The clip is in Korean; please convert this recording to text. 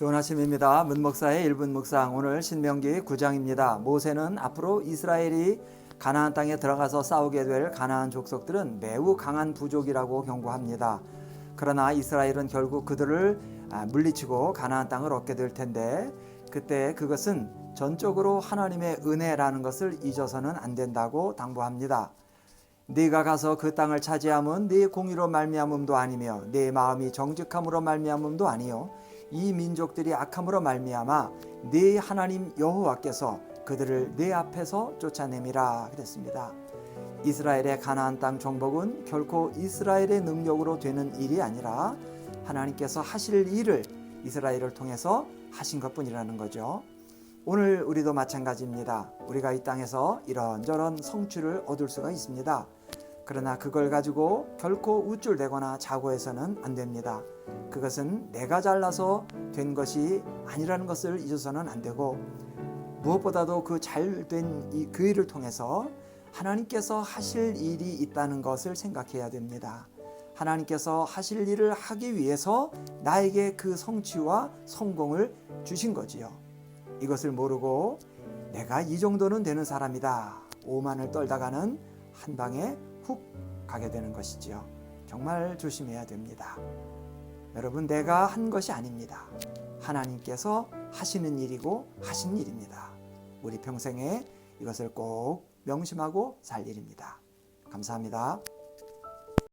좋은 아침입니다. 문목사의 1분 묵상 오늘 신명기 9장입니다. 모세는 앞으로 이스라엘이 가나안 땅에 들어가서 싸우게 될 가나안 족속들은 매우 강한 부족이라고 경고합니다. 그러나 이스라엘은 결국 그들을 아, 물리치고 가나안 땅을 얻게 될 텐데 그때 그것은 전적으로 하나님의 은혜라는 것을 잊어서는 안 된다고 당부합니다. 네가 가서 그 땅을 차지함은 네 공의로 말미암음도 아니며 네 마음이 정직함으로 말미암음도 아니요 이 민족들이 악함으로 말미암아 네 하나님 여호와께서 그들을 네 앞에서 쫓아내미라 그랬습니다. 이스라엘의 가나안 땅 정복은 결코 이스라엘의 능력으로 되는 일이 아니라 하나님께서 하실 일을 이스라엘을 통해서 하신 것뿐이라는 거죠. 오늘 우리도 마찬가지입니다. 우리가 이 땅에서 이런저런 성취를 얻을 수가 있습니다. 그러나 그걸 가지고 결코 우쭐대거나 자고해서는 안 됩니다. 그것은 내가 잘나서 된 것이 아니라는 것을 잊어서는 안 되고 무엇보다도 그 잘된 이그 일을 통해서 하나님께서 하실 일이 있다는 것을 생각해야 됩니다. 하나님께서 하실 일을 하기 위해서 나에게 그 성취와 성공을 주신 거지요. 이것을 모르고 내가 이 정도는 되는 사람이다. 오만을 떨다가는 한 방에 훅 가게 되는 것이지요. 정말 조심해야 됩니다. 여러분, 내가 한 것이 아닙니다. 하나님께서 하시는 일이고 하신 일입니다. 우리 평생에 이것을 꼭 명심하고 살 일입니다. 감사합니다.